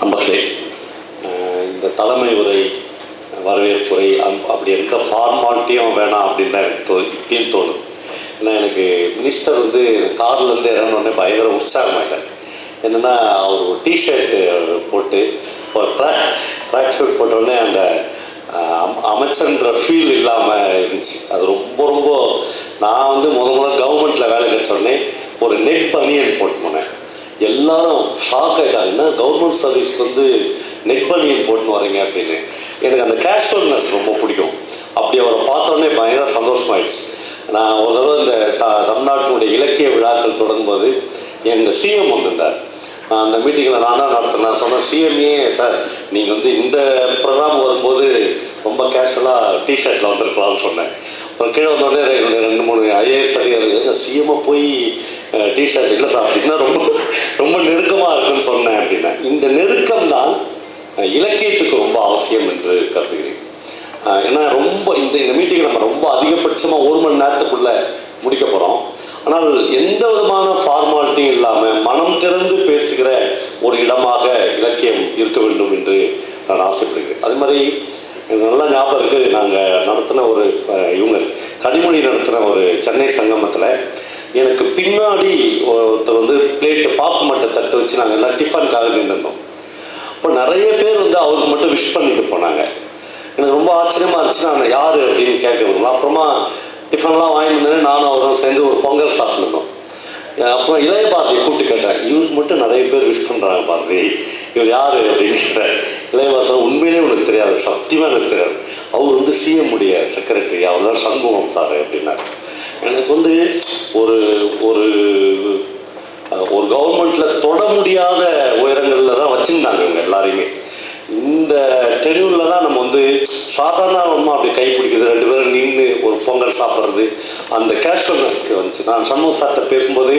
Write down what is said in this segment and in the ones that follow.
நம்பர்களே இந்த தலைமை உரை வரவேற்புரை அம் அப்படி எந்த ஃபார்மாலிட்டியும் வேணாம் அப்படின்னு தான் எனக்கு தோ இப்பயும் தோணும். ஏன்னா எனக்கு மினிஸ்டர் வந்து கார்லேருந்து இறங்கினோடனே பயங்கர உற்சாகமாயிட்டார். என்னென்னா அவர் ஒரு டிஷர்ட்டு போட்டு ஒரு ட்ரா ட்ராக் ஷூட் போட்டோடனே அந்த அம்- அமைச்சர்ன்ற ஃபீல் இல்லாமல் இருந்துச்சு. அது ரொம்ப ரொம்ப நான் வந்து முத முதல் கவர்மெண்ட்டில் வேலை கிடைச்ச உடனே ஒரு நெக் பனியன் போட்டு போனேன். எல்லாரும் ஷாக் ஆகிட்டாங்க என்ன கவர்மெண்ட் சர்வீஸ்க்கு வந்து நெக் பனியன் போட்டுன்னு வரீங்க அப்படின்னு. எனக்கு அந்த கேஷுவல்னஸ் ரொம்ப பிடிக்கும். அப்படி அவரை பார்த்தோன்னே பயங்கர சந்தோஷமாயிடுச்சு. நான் ஒரு தடவை இந்த த தமிழ்நாட்டினுடைய இலக்கிய விழாக்கள் தொடங்கும்போது எங்கள் சிஎம் வந்திருந்தார். நான் அந்த மீட்டிங்கில் நான் தான் நடத்தினேன். நான் சொன்னேன் சிஎம்ஏ சார் நீங்கள் வந்து இந்த ப்ரோக்ராம் வரும்போது ரொம்ப கேஷுவலாக டிஷர்ட்டில் வந்திருக்கலாம்னு சொன்னேன். அப்புறம் கீழே வந்தோடனே ரெண்டு ரெண்டு மூணு ஐஏஎஸ் அதிகாரிகள் சிஎம்ஐ போய் டிஷர்ட் இல்லை சார் அப்படின்னா ரொம்ப ரொம்ப சொன்னேன் அப்படின்னா இந்த நெருக்கம் தான் இலக்கியத்துக்கு ரொம்ப அவசியம் என்று கருதுகிறேன். ஏன்னா ரொம்ப இந்த இந்த மீட்டிங்கை நம்ம ரொம்ப அதிகபட்சமாக ஒரு மணி நேரத்துக்குள்ளே முடிக்க போகிறோம் ஆனால் எந்த விதமான ஃபார்மாலிட்டியும் இல்லாமல் மனம் திறந்து பேசுகிற ஒரு இடமாக இலக்கியம் இருக்க வேண்டும் என்று நான் ஆசைப்படுகிறேன். அது மாதிரி நல்லா ஞாபகம் இருக்குது நாங்கள் நடத்தின ஒரு இவங்க கனிமொழி நடத்தின ஒரு சென்னை சங்கமத்தில் எனக்கு பின்னாடி ஒருத்தர் வந்து பிளேட்டு பாப்பு மட்டை தட்டு வச்சு நாங்கள் எல்லாம் டிஃபனுக்காக நின்றுருந்தோம் அப்போ நிறைய பேர் வந்து அவருக்கு மட்டும் விஷ் பண்ணிட்டு போனாங்க. எனக்கு ரொம்ப ஆச்சரியமா இருந்துச்சு நான் யார் அப்படின்னு கேட்கணும் அப்புறமா டிஃபன்லாம் வாங்கி வந்தேன் நானும் அவரும் சேர்ந்து ஒரு பொங்கல் சாப்பிட்ருந்தோம் அப்புறம் இளைய பாரதியை கூப்பிட்டு கேட்டேன் இவருக்கு மட்டும் நிறைய பேர் விஷ் பண்ணுறாங்க பாரதி. இவர் யார்? அப்படின்னு கேட்டேன் இளைய பாரதி உண்மையிலே உனக்கு தெரியாது சத்தியமாக எனக்கு தெரியாது. அவர் வந்து சிஎம் உடைய செக்ரட்டரி அவர் தான் சண்முகம் சார் அப்படின்னாரு. எனக்கு வந்து ஒரு ஒரு ஒரு கவர்மெண்ட்டில் தொட முடியாத உயரங்களில் தான் வச்சுருந்தாங்க இவங்க எல்லாரையுமே. இந்த டென்யூரில் தான் நம்ம வந்து சாதாரணமாக அப்படி கை பிடிக்குது ரெண்டு பேரும் நின்று ஒரு பொங்கல் சாப்பிட்றது அந்த கேஷுவல்னஸ்க்கு வந்துச்சு. நான் சண்முக சார்கிட்ட பேசும்போது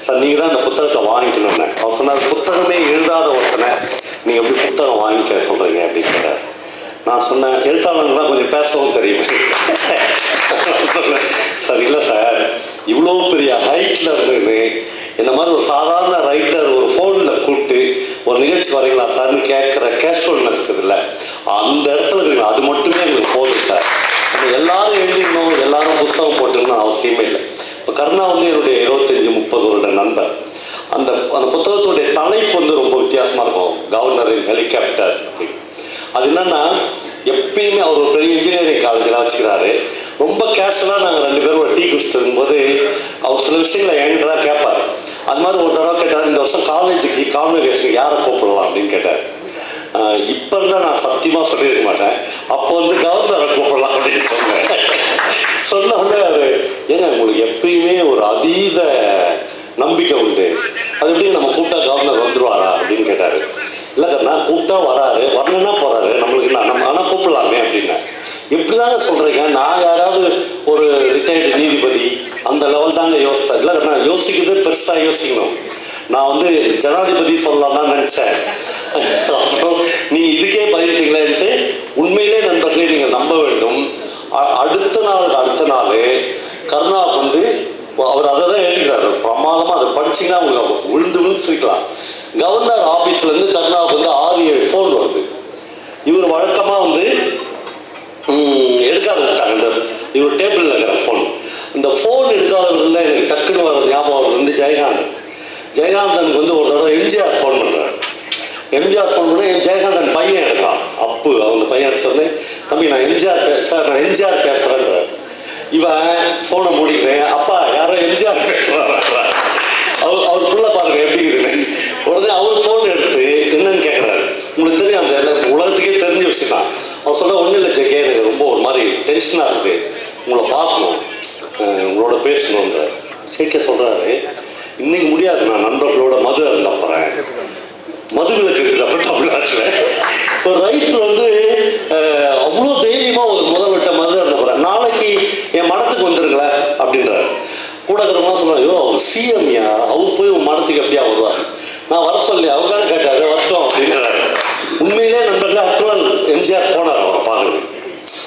சார் நீங்கள் தான் அந்த புத்தகத்தை வாங்கிக்கணும்னு அவர் சொன்னார் புத்தகமே எழுதாத ஒருத்தனை நீங்கள் எப்படி புத்தகம் வாங்கிக்க சொல்கிறீங்க அப்படின்னு நான் சொன்னேன் எழுத்தாளர்கள்லாம் கொஞ்சம் பேசவும் தெரியுமே. சார் இல்லை சார். இவ்வளோ பெரிய ஹைட்டில் இருந்துன்னு இந்த மாதிரி ஒரு சாதாரண ரைட்டர் ஒரு ஃபோனில் கூப்பிட்டு ஒரு நிகழ்ச்சி வரீங்களா சார்னு கேட்குற கேஷுவல்னஸ் இருக்குதுல்ல அந்த இடத்துல இருக்குங்க அது மட்டுமே எங்களுக்கு போதும் சார். எல்லாரும் எழுதிக்கணும் எல்லாரும் புஸ்தகம் போட்டுக்கணும் அவசியமே இல்லை. இப்போ கருணா வந்து என்னுடைய இருபத்தஞ்சி முப்பது வருட நண்பர். அந்த அந்த புத்தகத்துடைய தலைப்பு வந்து ரொம்ப வித்தியாசமாக இருக்கும். கவர்னரின் ஹெலிகாப்டர் அப்படின்னு. அது என்னன்னா எப்பயுமே அவர் ஒரு பெரிய இன்ஜினியரிங் காலேஜெலாம் வச்சுக்கிறாரு. ரொம்ப கேஷுவலாக நாங்கள் ரெண்டு பேரும் ஒரு டீ குடிச்சிட்டு இருக்கும்போது அவர் சில விஷயங்களை என்கிட்ட தான் கேட்பார். அது மாதிரி ஒரு தடவை கேட்டார் இந்த வருஷம் காலேஜுக்கு கான்வெகேஷன் யாரை கூப்பிடலாம் அப்படின்னு கேட்டார். இப்போ இருந்தால் நான் சத்தியமாக சொல்லியிருக்க மாட்டேன். அப்போ வந்து கவர்னரை கூப்பிடலாம் அப்படின்னு சொன்னேன். சொன்ன உடனே அவர் ஏங்க உங்களுக்கு எப்பயுமே ஒரு அதீத நம்பிக்கை உண்டு. அது எப்படி நம்ம கூப்பிட்டா கவர்னர் வந்துடுவாரா அப்படின்னு கேட்டார். இல்லை கண்ணா கூப்பிட்டா வராரு. வரணும்னா போகிறாரு நம்மளுக்கு என்ன நம்ம ஆனால் கூப்பிடலாமே அப்படின்னேன் எப்படிதாங்க சொல்கிறீங்க நான் யாராவது ஒரு ரிட்டையர்டு நீதிபதி அந்த லெவல் தாங்க யோசித்தேன். இல்லை நான் யோசிக்கிறது பெருசாக யோசிக்கணும். நான் வந்து ஜனாதிபதி சொல்லலாம் தான் நினச்சேன். அப்புறம் நீங்கள் இதுக்கே பதிலிட்டீங்களேன்ட்டு உண்மையிலே நண்பர்களே நீங்கள் நம்ப வேண்டும். அ- அடுத்த நாளுக்கு அடுத்த நாள் கருணா வந்து அவர் அதை தான் எழுதிக்கிறாரு. பிரமாதமாக அதை படிச்சிங்கன்னா உங்களுக்கு விழுந்து விழுந்து சிரிக்கலாம். கவர்னர் ஆஃபீஸ்லேருந்து கருணாவுக்கு வந்து ஆறு ஏழு ஃபோன் வருது. இவர் வழக்கமாக வந்து எடுக்காத விட்டாங்க இந்த இவர் டேபிளில் இருக்கிற ஃபோன் இந்த ஃபோன் எடுக்காதவர்கள் எனக்கு டக்குன்னு வர ஞாபகம் வருது வந்து ஜெயகாந்தன். ஜெயகாந்தனுக்கு வந்து ஒரு தடவை எம்ஜிஆர் ஃபோன் பண்ணுறாரு எம்ஜிஆர் ஃபோன் பண்ணி ஜெயகாந்தன் பையன் எடுக்கலாம் அப்பு அவங்க பையன் எடுத்தோடனே தம்பி நான் எம்ஜிஆர் பே சார் நான் எம்ஜிஆர் பேசுகிறேன்றார் இவன் ஃபோனை மூடிக்கிறேன். அப்பா யாரோ எம்ஜிஆர் பேசுகிறாரா அவர் அவர் பிள்ளை பாருங்க எப்படி இருக்குன்னு. உடனே அவர் ஃபோன் எடுத்து என்னன்னு கேட்குறாரு உங்களுக்கு தெரியும் அந்த எல்லா- உலகத்துக்கே தெரிஞ்ச விஷயம் தான் அவர் சொல்ல ஒன்றும் இல்லை ஜெகே எனக்கு ரொம்ப ஒரு மாதிரி டென்ஷனாக இருக்குது உங்களை பார்க்கணும். உங்களோட பேசணுன்ற ஜெகே சொல்கிறாரு இன்னைக்கு முடியாது நான் நண்பர்களோட மது அருந்த போகிறேன் மது விலக்கு இருக்குது தமிழ்நாட்டில் ஒரு ரைட்டு வந்து அவ்வளோ தைரியமாக ஒரு முதல் விட்ட மது அருந்த போகிறேன் நாளைக்கு என் மடத்துக்கு வந்துருங்களேன் அப்படின்றார். கூட இருக்கிறவங்க சொன்னார் ஐயோ அவர் சிஎம்யா அவர் போய் உன் மடத்துக்கு எப்படியா வருவார்? நான் வர சொல்லி அவர் தானே கேட்டாரு வரட்டும் அப்படின்றாரு. உண்மையிலே நண்பர்கள் அடுத்த எம்ஜிஆர் போனார் அவரை பாருங்க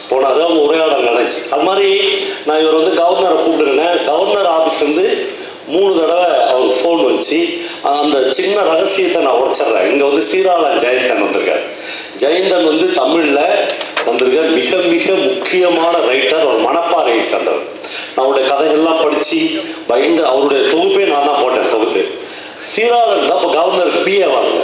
போனார் அவங்க உரையாடல் நடந்துச்சு. அது மாதிரி நான் இவர் வந்து கவர்னரை கூப்பிட்டுருந்தேன். கவர்னர் ஆஃபீஸ்லேருந்து மூணு தடவை அவருக்கு ஃபோன் வந்துச்சு. அந்த சின்ன ரகசியத்தை நான் உடைச்சிடுறேன். இங்கே வந்து சீராளன் ஜெயந்தன் வந்திருக்கார். ஜெயந்தன் வந்து தமிழில் வந்திருக்கார். மிக மிக முக்கியமான ரைட்டர் ஒரு மனப்பாறையை சேர்ந்தவர். நான் அவருடைய கதைகள்லாம் படித்து பயங்கர அவருடைய தொகுப்பே நான் தான் போட்டேன் தொகுத்து. சீராளன் தான் இப்போ கவர்னர் பிஏ வாங்க.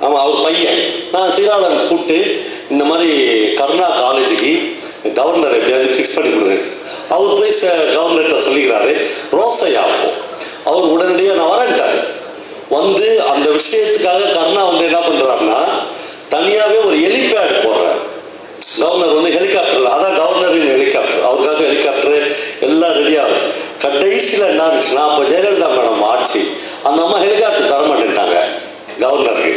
ஆமாம் அவர் பையன். நான் சீராளன் கூப்பிட்டு இந்த மாதிரி கருணா காலேஜுக்கு கவர்னர் எப்படியாவது ஃபிக்ஸ் பண்ணி கொடுங்க. அவர் போய் ச- கவர்னர்கிட்ட சொல்லிக்கிறாரு ரோசையா அப்போ அவர் உடனடியாக நான் வரேன்ட்டார். வந்து அந்த விஷயத்துக்காக கருணா வந்து என்ன பண்ணுறாருன்னா தனியாகவே ஒரு ஹெலிபேட் போடுறார். கவர்னர் வந்து ஹெலிகாப்டரில் அதான் கவர்னரின் ஹெலிகாப்டர். அவருக்காக ஹெலிகாப்டர் எல்லாம் ரெடியாகும் கடைசியில் என்ன இருந்துச்சுன்னா அப்போ ஜெயலலிதா மேடம் ஆட்சி. அந்த அம்மா ஹெலிகாப்டர் தர மாட்டேன்ட்டாங்க. கவர்னருக்கு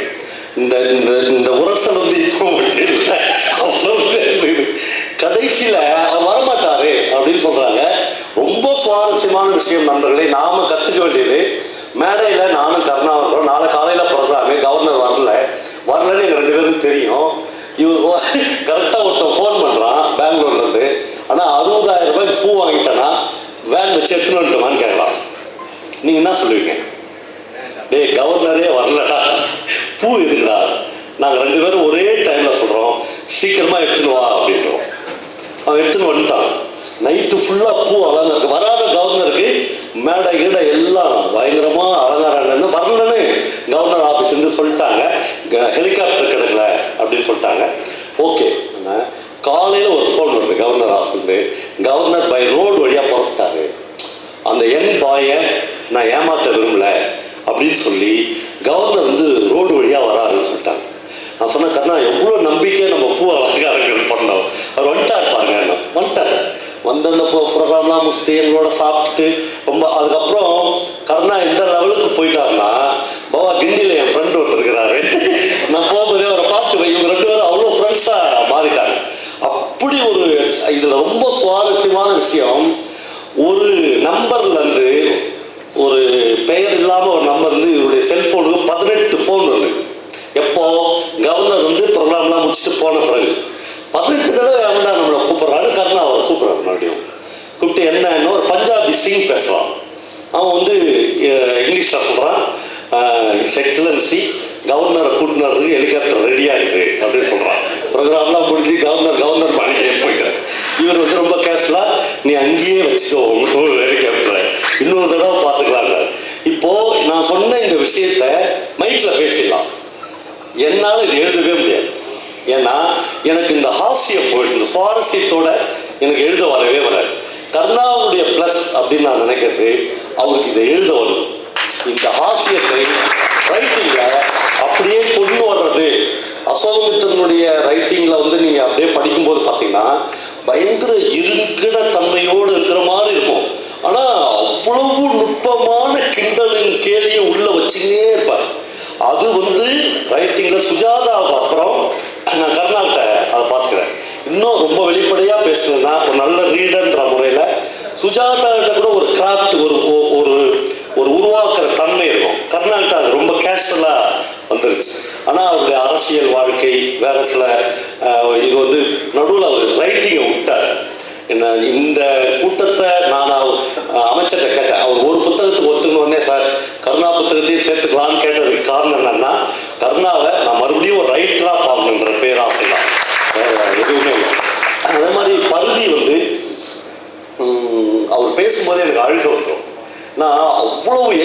இந்த இந்த இந்த உரசல் வந்து இப்போ மட்டும் கடைசியில் அவர் வரமாட்டாரு அப்படின்னு சொல்கிறாங்க ரொம்ப சுவாரஸ்யமான விஷயம் நண்பர்களே நாம் கற்றுக்க வேண்டியது மேடையில் நானும் கருணா வர்றோம் நாளை காலையில் ப்ரோக்ராமு கவர்னர் வரல. வரலன்னு எங்கள் ரெண்டு பேருக்கும் தெரியும். இவர் கரெக்டாக ஒருத்தன் ஃபோன் பண்ணுறான் பெங்களூர்லேருந்து. ஆனால் அறுபதாயிரம் ரூபாய்க்கு பூ வாங்கிட்டேன்னா வேன் வச்சு எடுத்துன்னு வந்துட்டோமான்னு கேட்கலாம். நீங்கள் என்ன சொல்லுவீங்க? டேய் கவர்னரே வரலடா. பூ எதுக்குடா? நாங்கள் ரெண்டு பேரும் ஒரே டைமில் சொல்கிறோம் சீக்கிரமாக எடுத்துன்னு வா அப்படின்றோம். அவன் எடுத்துன்னு வந்துட்டான். நைட்டு ஃபுல்லாக பூ அலங்காரம் வராத கவர்னருக்கு மேடை கீடை எல்லாம் பயங்கரமாக அலங்காரம் வரலன்னு கவர்னர் ஆஃபீஸ்லேருந்து சொல்லிட்டாங்க. ஹெலிகாப்டர் கிடைக்கல அப்படின்னு சொல்லிட்டாங்க. ஓகே காலையில் ஒரு ஃபோன் வருது கவர்னர் ஆஃபீஸ்லேருந்து கவர்னர் பை ரோடு வழியாக புறப்பட்டாரு. அந்த என் பாயை நான் ஏமாற்ற விரும்பலை. அப்படின்னு சொல்லி கவர்னர் வந்து ரோடு வழியாக வராருன்னு சொல்லிட்டாங்க. நான் சொன்ன கண்ணா எவ்வளோ நம்பிக்கை நம்ம பூ அலங்காரங்கள் பண்ணோம். அவர் வந்துட்டார் பாருங்க என்ன? வந்துட்டார். வந்து அந்த ப்ரோக்ராம்லாம் முடிச்சுட்டு எங்களோட சாப்பிட்டுட்டு ரொம்ப அதுக்கப்புறம் கருணா எந்த லெவலுக்கு போயிட்டாருன்னா பவா கிண்டியில் என் ஃப்ரெண்டு ஒருத்தர் இருக்கிறாரு. நான் போகும்போதே அவரை பார்த்து இவங்க ரெண்டு பேரும் அவ்வளோ ஃப்ரெண்ட்ஸாக மாறிட்டாங்க. அப்படி ஒரு இதில் ரொம்ப சுவாரஸ்யமான விஷயம் ஒரு நம்பர்லேருந்து இல்லாமல் ஒரு நம்பர் இருந்து இவருடைய செல்ஃபோனுக்கு பதினெட்டு ஃபோன் வருது. எப்போ? கவர்னர் வந்து ப்ரோக்ராம்லாம் முடிச்சுட்டு போன பிறகு. பதினெட்டு தடவை அவன்டா நம்மளை கூப்பிட்றாங்க கருணா அவர் கூப்பிட்றாரு மறுபடியும். கூப்பிட்டு என்னன்னு ஒரு பஞ்சாபி சிங் பேசுவான் அவன் வந்து இங்கிலீஷில் சொல்கிறான் இட்ஸ் எக்ஸலன்சி கவர்னரை கூட்டினருக்கு ஹெலிகாப்டர் ரெடியாக இருக்குது அப்படின்னு சொல்கிறான் ப்ரோக்ராம்லாம் முடிஞ்சு கவர்னர் கவர்னர் மாளிகையை போயிட்டார். இவர் வந்து ரொம்ப கேஷ்லாம் நீ அங்கேயே வச்சுக்கோ ஹெலிகாப்டரை இன்னொரு தடவை பார்த்துக்கலாங்க இப்போ நான் சொன்ன இந்த விஷயத்த மைக்கில் பேசிடலாம். என்னால் இது எழுதவே முடியாது. ஏன்னா எனக்கு இந்த ஹாஸ்யம் போயிட்டு இந்த சுவாரஸ்யத்தோட எனக்கு எழுத வரவே வராது. கர்ணாவுடைய ப்ளஸ் அப்படின்னு நான் நினைக்கிறது அவருக்கு இதை எழுத வரும் இந்த ஹாஸ்யத்தை ரைட்டிங்கில் அப்படியே கொண்டு வர்றது. அசோகமித்தனுடைய ரைட்டிங்கில் வந்து நீங்கள் அப்படியே படிக்கும்போது பார்த்தீங்கன்னா பயங்கர இருங்கிட தன்மையோடு இருக்கிற மாதிரி இருக்கும். நுட்பமான கிண்டலின் கேலியை உள்ள வச்சுக்கிட்டே இருப்பார் அது வந்து ரைட்டிங்கில் சுஜாதாவுக்கு அப்புறம் நான் கருணாகிட்ட அதை பார்த்துக்கிறேன் இன்னும் ரொம்ப வெளிப்படையாக பேசணும்னா ஒரு நல்ல ரீடர்ன்ற முறையில் சுஜாதா கிட்ட கூட ஒரு கிராஃப்ட் ஒரு ஒரு ஒரு உருவாக்குற தன்மை இருக்கும். கர்நாட்டா அது ரொம்ப கேஷுவலாக வந்துருச்சு. ஆனால் அவருடைய அரசியல் வாழ்க்கை வேற சில இது வந்து நடுவில் அவர் ரைட்டிங்கை விட்டார். என்ன இந்த கூட்டத்தை நான் அவர், அஹ், அமைச்சர்கிட்ட கேட்டேன் அவர் ஒரு புத்தகத்துக்கு ஒத்துக்கணுன்னே சார் கருணா புத்தகத்தையும் சேர்த்துக்கலான்னு கேட்டதுக்கு காரணம் என்னன்னா கருணாவை நான் மறுபடியும் ஒரு ரைட்டராக பார்க்கணுன்ற பேராசை தான் வேற எதுவுமே இல்லை அதே மாதிரி பருதி வந்து உம், அவர் பேசும்போது எனக்கு அழுக வந்துடும் நான் அவ்வளவு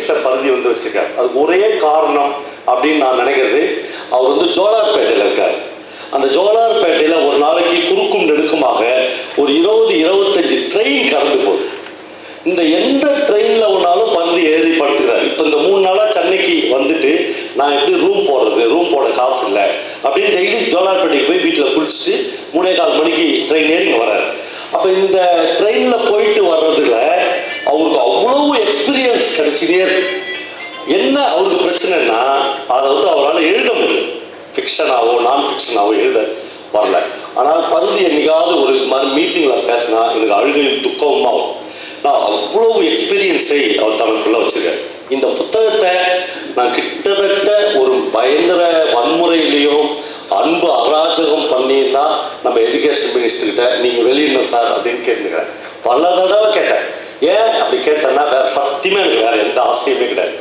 எக்ஸ்பீரியன்ஸை பருதி வந்து வச்சுருக்காரு. அதுக்கு ஒரே காரணம் அப்படின்னு நான் நினைக்கிறது. அவர் வந்து ஜோலார்பேட்டையில் இருக்கார். அந்த ஜோலார்பேட்டையில் ஒரு நாளைக்கு குறுக்கும் நெடுக்குமாக ஒரு இருபது இருபத்தஞ்சு ட்ரெயின் கடந்து போகுது. இந்த எந்த ட்ரெயினில் ஒன்றாலும் பருந்து ஏறி படுத்துக்கிறாரு. இப்போ இந்த மூணு நாளாக சென்னைக்கு வந்துட்டு நான் எப்படி ரூம் போடுறது? ரூம் போட காசு இல்லை. அப்படின்னு டெய்லி ஜோலார்பேட்டைக்கு போய் வீட்டில் குளிச்சுட்டு மூணே கால் மணிக்கு ட்ரெயின் ஏறி இங்கே அப்போ இந்த ட்ரெயினில் போயிட்டு வர்றதுல அவருக்கு அவ்வளவு எக்ஸ்பீரியன்ஸ் கிடைச்சிட்டே இருக்கு. என்ன அவருக்கு பிரச்சனைன்னா அதை வந்து அவரால் எழுத முடியும் ஃபிக்ஷனாவோ நான் ஃபிக்ஷனாவோ எழுத வரல. ஆனால் பருதி என்னைக்காவது ஒரு மாதிரி மீட்டிங்கில் பேசினா எனக்கு அழுகையும் துக்கமுமா நான் அவ்வளவு எக்ஸ்பீரியன்ஸை அவர் தனக்குள்ளே வச்சுருக்கேன் இந்த புத்தகத்தை நான் கிட்டத்தட்ட ஒரு பயங்கர வன்முறையிலையும் அன்பு அராஜகம் பண்ணியிருந்தால் நம்ம எஜுகேஷன் மினிஸ்டர்கிட்ட நீங்கள் வெளியிடணும் சார் அப்படின்னு கேட்டுக்கிறேன் பல தடவை கேட்டேன். ஏன் அப்படி கேட்டேன்னா வேற சத்தியமே எனக்கு வேற எந்த ஆசையுமே கிடையாது.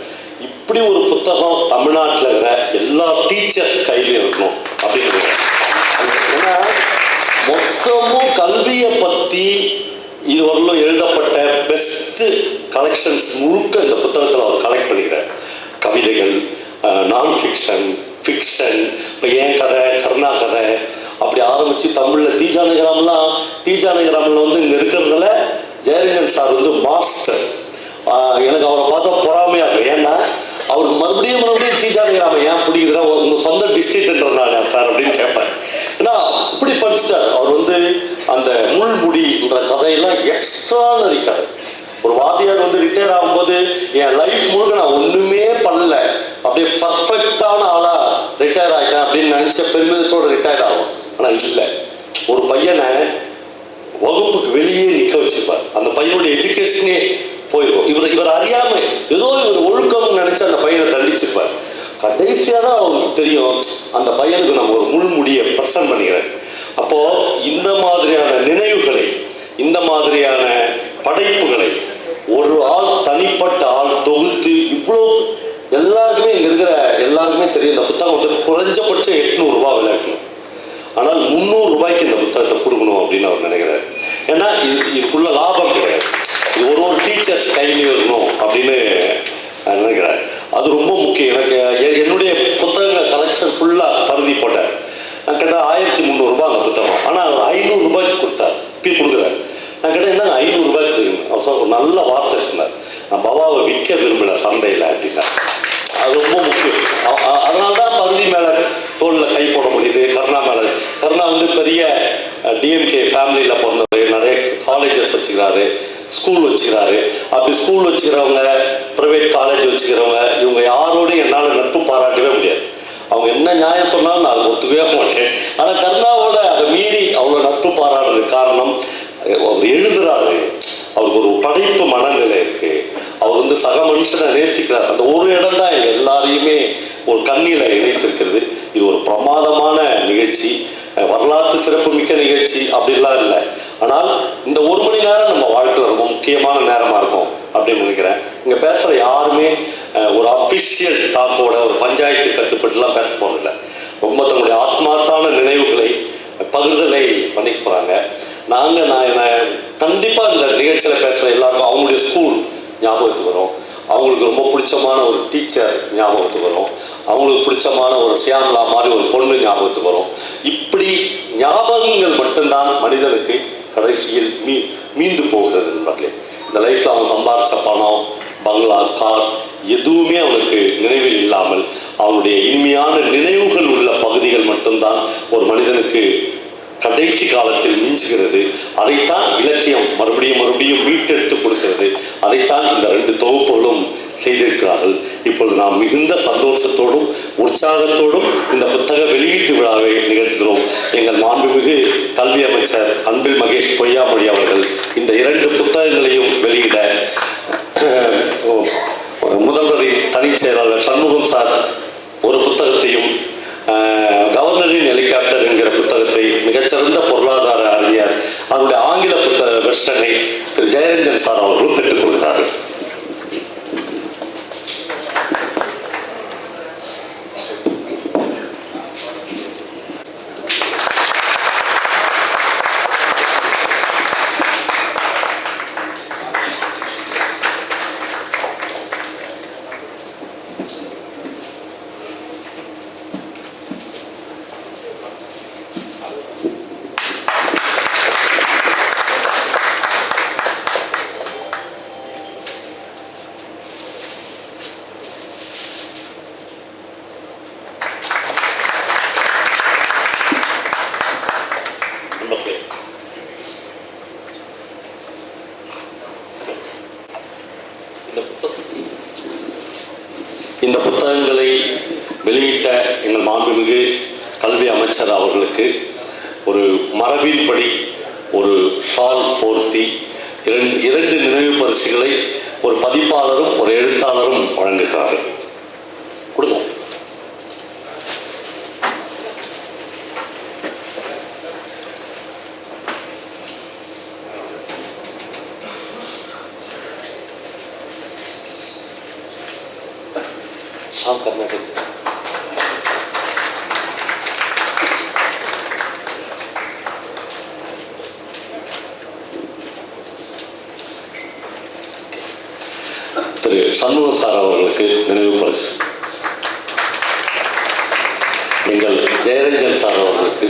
இப்படி ஒரு புத்தகம் தமிழ்நாட்டில் இருக்கிற எல்லா டீச்சர்ஸ் கையிலையும் இருக்கணும் அப்படின்னு ஏன்னா மொத்தமும் கல்வியை பற்றி இதுவரையிலும் எழுதப்பட்ட பெஸ்ட்டு கலெக்ஷன்ஸ் முழுக்க இந்த புத்தகத்தில் அவர் கலெக்ட் பண்ணிக்கிறேன் கவிதைகள் நான் ஃபிக்ஷன் ஃபிக்ஷன் இப்போ ஏன் கதை கருணா கதை அப்படி ஆரம்பித்து தமிழில் தீஜானகிராம்லாம் தீஜானகிராமில் வந்து இங்கே இருக்கிறதுல ஜெயரஞ்சன் சார் வந்து மாஸ்டர் எனக்கு அவரை பார்த்தா பொறாமையாக இருக்கும் ஏன்னா அவருக்கு மறுபடியும் மறுபடியும் தீஜானகிராமம் ஏன் பிடிக்குதுன்னா உங்க சொந்த டிஸ்ட்ரிக்ட்ன்றதுனால சார் அப்படின்னு கேட்பேன். ஏன்னா அப்படி படிச்சுட்டார். அவர் வந்து அந்த முள்முடின்ற கதையெல்லாம் எக்ஸ்ட்ரானரி கதை. ஒரு வாத்தியார் வந்து ரிட்டையர் ஆகும்போது என் லைஃப் முழுக்க நான் ஒண்ணுமே பண்ணல. அப்படியே பர்ஃபெக்டான ஆளா ரிட்டையர் ஆகிட்டேன் அப்படின்னு நினைச்ச பெருமிதத்தோட ரிட்டையர் ஆகும். ஆனா இல்லை. ஒரு பையனை வகுப்புக்கு வெளியே நிற்க வச்சிருப்பார். அந்த பையனுடைய எஜுகேஷனே போயிருக்கும். இவர் இவர் அறியாம ஏதோ இவர் ஒழுக்கம்னு நினைச்சு அந்த பையனை தண்டிச்சிருப்பார். கடைசியாக தான் அவங்களுக்கு தெரியும் அந்த பையனுக்கு நம்ம ஒரு முள்முடியை ப்ரெசன்ட் பண்ணிக்கிறேன். அப்போ இந்த மாதிரியான நினைவுகளை இந்த மாதிரியான படைப்புகளை ஒரு ஆள் தனிப்பட்ட ஆள் தொகுத்து இவ்வளோ எல்லாருக்குமே இங்கே இருக்கிற எல்லாருக்குமே தெரியும். இந்த புத்தகம் வந்து குறைஞ்சபட்சம் எட்நூறுரூவா ரூபாய் ஆனால் முந்நூறு ரூபாய்க்கு இந்த புத்தகத்தை கொடுக்கணும் அப்படின்னு அவர் நினைக்கிறார். ஏன்னா இது இதுக்குள்ள லாபம் கிடையாது. இது ஒரு ஒரு டீச்சர்ஸ் கையிலையும் இருக்கணும் அப்படின்னு நான் நினைக்கிறேன் அது ரொம்ப முக்கியம். எனக்கு என்னுடைய புத்தகங்கள் கலெக்ஷன் ஃபுல்லாக பருதி போட்டேன் நான் கேட்டால் ஆயிரத்தி முந்நூறுரூபா அந்த புத்தகம். ஆனால் ஐநூறு ரூபாய்க்கு கொடுத்தார். இப்போ கொடுக்குறேன் நான் கேட்டேன் என்ன ஐநூறு ரூபாய்க்கு கொடுங்க அவர் சொல்ல ஒரு நல்ல வார்த்தை சொன்னார். நான் பவாவை விற்க விரும்பல சந்தையில் அப்படின்னா. அது ரொம்ப முக்கியம். அதனால தான் பருதி மேலே தோளில் கை போட முடியுது கருணா கருணா வந்து பெரிய டிஎம்கே ஃபேமிலியில் பிறந்தவர் நிறைய காலேஜஸ் வச்சுக்கிறாரு ஸ்கூல் வச்சுக்கிறாரு. அப்படி ஸ்கூல் வச்சுக்கிறவங்க ப்ரைவேட் காலேஜ் வச்சுக்கிறவங்க இவங்க யாரோடையும் என்னால் நட்பு பாராட்டவே முடியாது. அவங்க என்ன நியாயம் சொன்னாலும் நான் அதை ஒத்துக்கவே மாட்டேன். ஆனால் கருணாவோட அதை மீறி அவ்வளோ நட்பு பாராடுறதுக்கு காரணம் அவர் எழுதுறாரு. அவருக்கு ஒரு படைப்பு மனநிலை இருக்கு. அவர் வந்து சக மனுஷனை நேசிக்கிறார். அந்த ஒரு இடம் தான் எல்லாரையுமே ஒரு கண்ணியில் இணைத்திருக்கிறது. இது ஒரு பிரமாதமான நிகழ்ச்சி. வரலாற்று சிறப்புமிக்க நிகழ்ச்சி அப்படிலாம் இல்லை. ஆனால் இந்த ஒரு மணி நேரம் நம்ம வாழ்க்கையில் ரொம்ப முக்கியமான நேரமா இருக்கும் அப்படின்னு நினைக்கிறேன். இங்க பேசுற யாருமே ஒரு அபிஷியல் டாக்கோட ஒரு பஞ்சாயத்து கட்டுப்பட்டுலாம் பேச போறதில்லை ரொம்ப தன்னுடைய ஆத்மார்த்தான நினைவுகளை பகிர்தலை பண்ணிக்க போறாங்க. நாங்க நான் நான் கண்டிப்பா இந்த நிகழ்ச்சியில பேசுற எல்லாருக்கும் அவங்களுடைய ஸ்கூல் ஞாபகத்துக்கு வரும். அவங்களுக்கு ரொம்ப பிடிச்சமான ஒரு டீச்சர் ஞாபகத்துக்கு வரும். அவங்களுக்கு பிடிச்சமான ஒரு சியாமலா மாதிரி ஒரு பொண்ணு ஞாபகத்துக்கு வரும். இப்படி ஞாபகங்கள் மட்டும்தான் மனிதனுக்கு கடைசியில் மீ மீண்டு போகிறது நண்பர்களே. இந்த லைஃப்பில் அவன் சம்பாதிச்ச பணம் பங்களா கார் எதுவுமே அவனுக்கு நினைவில் இல்லாமல் அவனுடைய இனிமையான நினைவுகள் உள்ள பகுதிகள் மட்டும்தான் ஒரு மனிதனுக்கு கடைசி காலத்தில் மிஞ்சுகிறது. அதைத்தான் இலக்கியம் மறுபடியும் மறுபடியும் மீட்டெடுத்து கொடுக்கிறது. அதைத்தான் இந்த ரெண்டு தொகுப்புகளும் செய்திருக்கிறார்கள். இப்பொழுது நாம் மிகுந்த சந்தோஷத்தோடும் உற்சாகத்தோடும் இந்த புத்தக வெளியீட்டு விழாவை நிகழ்த்துகிறோம். எங்கள் மாண்புமிகு கல்வி அமைச்சர் அன்பில் மகேஷ் பொய்யாமொழி அவர்கள் இந்த இரண்டு புத்தகங்களையும் வெளியிட முதல்வரின் தனிச் செயலாளர் சண்முகம் சார் மிகச்சிறந்த பொருளாதார அறிஞர் அவருடைய ஆங்கில புத்தக வெர்ஷனை திரு ஜெயரஞ்சன் சார் அவர்களும் பெற்றுக் கொள்கிறார்கள் நண்பர்களே இந்த புத்தகம். இந்த புத்தகங்களை வெளியிட்ட எங்கள் மாண்புமிகு கல்வி அமைச்சர் அவர்களுக்கு ஒரு மரபின்படி ஒரு ஷால் போர்த்தி இரண்டு இரண்டு நினைவு பரிசுகளை ஒரு பதிப்பாளரும் ஒரு எழுத்தாளரும் வழங்குகிறார்கள் கொடுங்க ஆம் கர்நாடக் திரு சண்முக சார் அவர்களுக்கு நினைவு பரிசு. எங்கள் ஜெயரஞ்சன் சார் அவர்களுக்கு